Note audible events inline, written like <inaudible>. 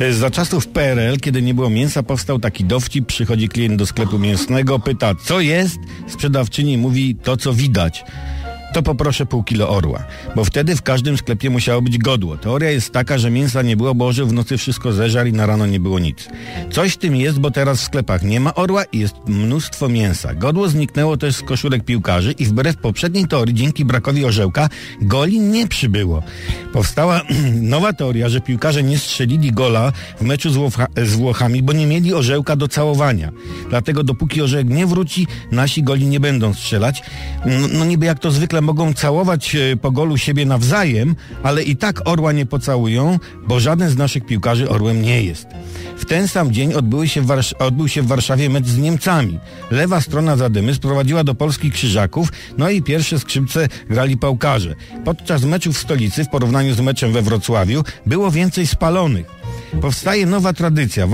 E, Za czasów PRL, kiedy nie było mięsa, powstał taki dowcip. Przychodzi klient do sklepu mięsnego, pyta, co jest? Sprzedawczyni mówi, to co widać. To poproszę pół kilo orła, bo wtedy w każdym sklepie musiało być godło. Teoria jest taka, że mięsa nie było, bo orzeł w nocy wszystko zeżarł i na rano nie było nic. Coś w tym jest, bo teraz w sklepach nie ma orła i jest mnóstwo mięsa. Godło zniknęło też z koszulek piłkarzy i wbrew poprzedniej teorii, dzięki brakowi orzełka, goli nie przybyło. Powstała <clears throat> nowa teoria, że piłkarze nie strzelili gola w meczu z, Włocha- z Włochami, bo nie mieli orzełka do całowania. Dlatego dopóki orzełek nie wróci, nasi goli nie będą strzelać. No, no niby jak to zwykle mogą całować e, po golu siebie nawzajem, ale i tak orła nie pocałują, bo żaden z naszych piłkarzy orłem nie jest. W ten sam dzień odbyły się odbył się w Warszawie mecz z Niemcami. Lewa strona Zadymy sprowadziła do Polski krzyżaków, no i pierwsze skrzypce grali pałkarze. Podczas meczu w stolicy, w porównaniu z meczem we Wrocławiu, było więcej spalonych. Powstaje nowa tradycja.